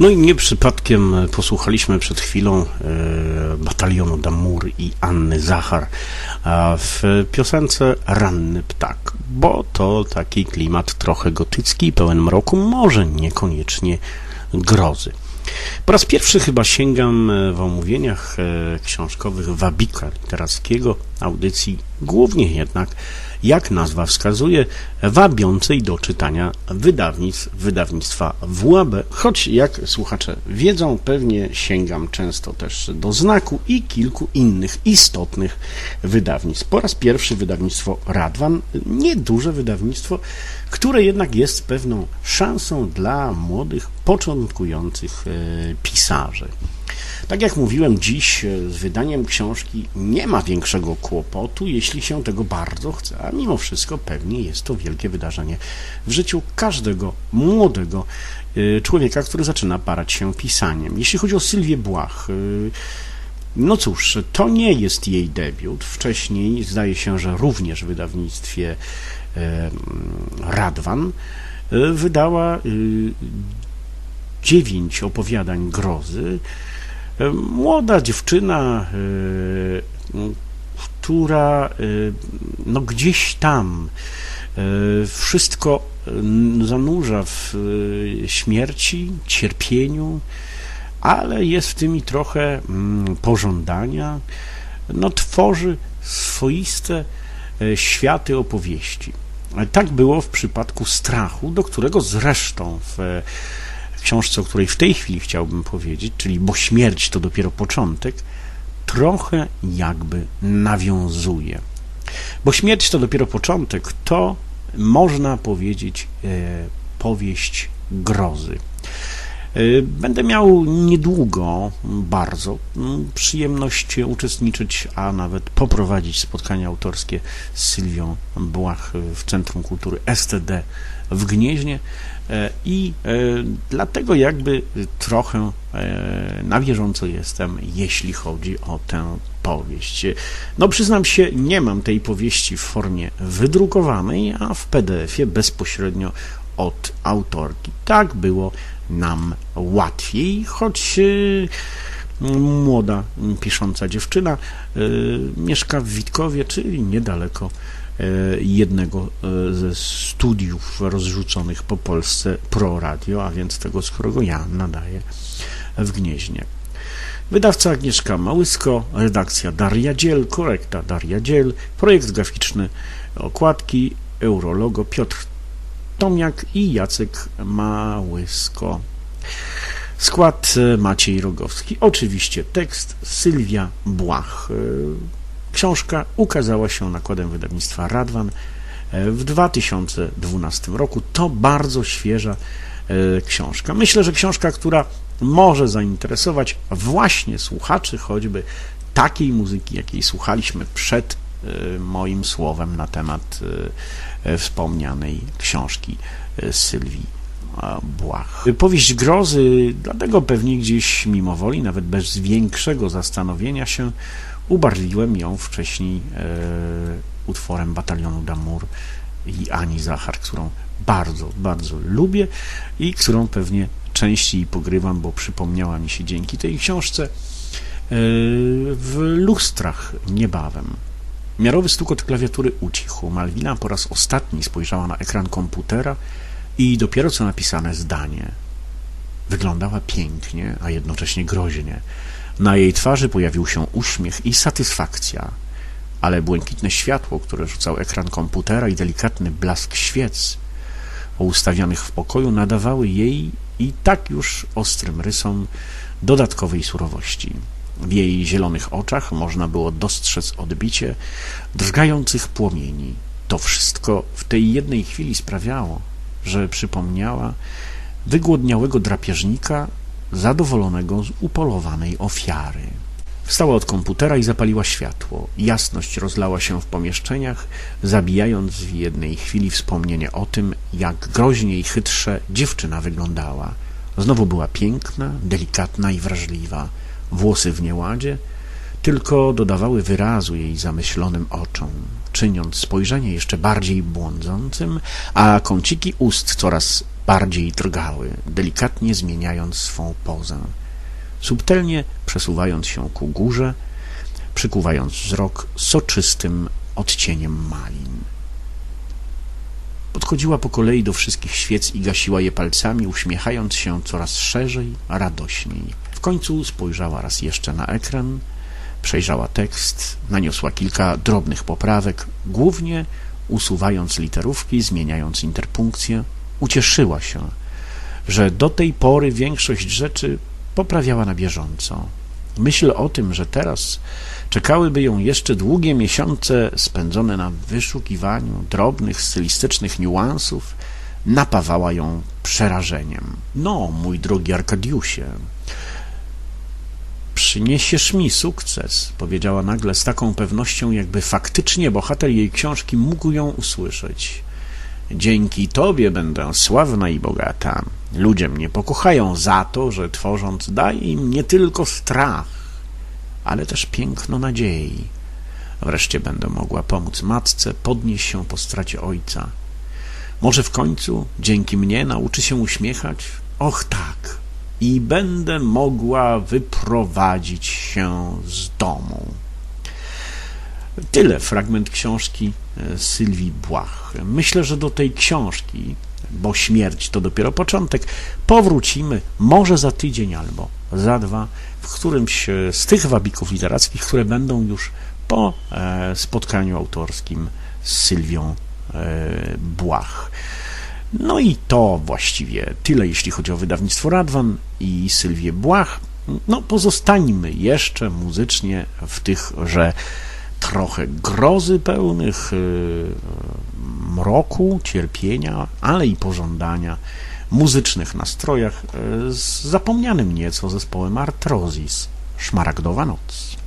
No i nie przypadkiem posłuchaliśmy przed chwilą e, batalionu Damur i Anny Zachar w piosence Ranny Ptak, bo to taki klimat trochę gotycki, pełen mroku, może niekoniecznie grozy. Po raz pierwszy chyba sięgam e, w omówieniach e, książkowych wabika literackiego, audycji, głównie jednak, jak nazwa wskazuje, wabiącej do czytania wydawnictw, wydawnictwa WAB, choć jak słuchacze wiedzą, pewnie sięgam często też do znaku i kilku innych istotnych wydawnictw. Po raz pierwszy wydawnictwo Radwan, nieduże wydawnictwo, które jednak jest pewną szansą dla młodych, początkujących e, pisarzy. Tak jak mówiłem, dziś e, z wydaniem książki nie ma większego kłopotu, jeśli się tego bardzo chce, a mimo wszystko pewnie jest to wielkie wydarzenie w życiu każdego młodego e, człowieka, który zaczyna parać się pisaniem. Jeśli chodzi o Sylwię Błach, no cóż, to nie jest jej debiut. Wcześniej zdaje się, że również w wydawnictwie Radwan wydała dziewięć opowiadań grozy. Młoda dziewczyna, która no gdzieś tam wszystko zanurza w śmierci, cierpieniu, ale jest w tym i trochę pożądania. No, tworzy swoiste światy opowieści. Tak było w przypadku strachu, do którego zresztą w książce, o której w tej chwili chciałbym powiedzieć, czyli Bo śmierć to dopiero początek, trochę jakby nawiązuje. Bo śmierć to dopiero początek, to można powiedzieć e, powieść grozy. E, będę miał niedługo bardzo przyjemność uczestniczyć, a nawet poprowadzić spotkania autorskie z Sylwią Błach w Centrum Kultury STD w Gnieźnie. E, I e, dlatego jakby trochę e, na bieżąco jestem, jeśli chodzi o tę powieść. No przyznam się, nie mam tej powieści w formie wydrukowanej, a w PDF-ie bezpośrednio od autorki. Tak było nam łatwiej, choć młoda, pisząca dziewczyna mieszka w Witkowie, czyli niedaleko E, jednego ze studiów rozrzuconych po Polsce Pro Radio, a więc tego, z którego ja nadaję w Gnieźnie. Wydawca Agnieszka Małysko, redakcja Daria Dziel, korekta Daria Dziel, projekt graficzny okładki, Eurologo Piotr Tomiak i Jacek Małysko. Skład e, Maciej Rogowski. Oczywiście tekst Sylwia Błach. Książka ukazała się nakładem wydawnictwa Radwan e, w 2012 roku. To bardzo świeża e, książka. Myślę, że książka, która może zainteresować właśnie słuchaczy, choćby takiej muzyki, jakiej słuchaliśmy przed e, moim słowem na temat wspomnianej książki Sylwii Błach. Powieść grozy, dlatego pewnie gdzieś mimowoli, nawet bez większego zastanowienia się, Ubarwiłem ją wcześniej utworem Batalionu Damur i Ani Zachar, którą bardzo, bardzo lubię i którą pewnie częściej pogrywam, bo przypomniała mi się dzięki tej książce w lustrach niebawem. Miarowy stukot klawiatury ucichł. Malwina po raz ostatni spojrzała na ekran komputera i dopiero co napisane zdanie. Wyglądała pięknie, a jednocześnie groźnie. Na jej twarzy pojawił się uśmiech i satysfakcja, ale błękitne światło, które rzucał ekran komputera i delikatny blask świec ustawionych w pokoju nadawały jej i tak już ostrym rysom dodatkowej surowości. W jej zielonych oczach można było dostrzec odbicie drgających płomieni. To wszystko w tej jednej chwili sprawiało, że przypomniała wygłodniałego drapieżnika zadowolonego z upolowanej ofiary. Wstała od komputera i zapaliła światło. Jasność rozlała się w pomieszczeniach, zabijając w jednej chwili wspomnienie o tym, jak groźnie i chytrze dziewczyna wyglądała. Znowu była piękna, delikatna i wrażliwa. Włosy w nieładzie tylko dodawały wyrazu jej zamyślonym oczom, czyniąc spojrzenie jeszcze bardziej błądzącym, a kąciki ust coraz bardziej drgały, delikatnie zmieniając swą pozę. Subtelnie przesuwając się ku górze, przykuwając wzrok soczystym odcieniem malin. Podchodziła po kolei do wszystkich świec i gasiła je palcami, uśmiechając się coraz szerzej, radośniej. W końcu spojrzała raz jeszcze na ekran, przejrzała tekst, naniosła kilka drobnych poprawek, głównie usuwając literówki, zmieniając interpunkcję. Ucieszyła się, że do tej pory większość rzeczy poprawiała na bieżąco. Myśl o tym, że teraz czekałyby ją jeszcze długie miesiące spędzone na wyszukiwaniu drobnych stylistycznych niuansów, napawała ją przerażeniem. No, mój drogi Arkadiusie, przyniesiesz mi sukces, powiedziała nagle z taką pewnością, jakby faktycznie bohater jej książki mógł ją usłyszeć. Dzięki tobie będę sławna i bogata. Ludzie mnie pokochają za to, że tworząc daję im nie tylko strach, ale też piękno nadziei. Wreszcie będę mogła pomóc matce podnieść się po stracie ojca. Może w końcu dzięki mnie nauczy się uśmiechać? Och tak, i będę mogła wyprowadzić się z domu. Tyle fragment książki e, Sylwii Błach. Myślę, że do tej książki, bo śmierć to dopiero początek, powrócimy może za tydzień albo za dwa, w którymś z tych wabików literackich, które będą już po e, spotkaniu autorskim z Sylwią e, Błach. No i to właściwie tyle, jeśli chodzi o wydawnictwo Radwan i Sylwię Błach. No, pozostańmy jeszcze muzycznie w tychże trochę grozy pełnych y, mroku, cierpienia, ale i pożądania, muzycznych nastrojach y, z zapomnianym nieco zespołem Artrozis, Szmaragdowa Noc.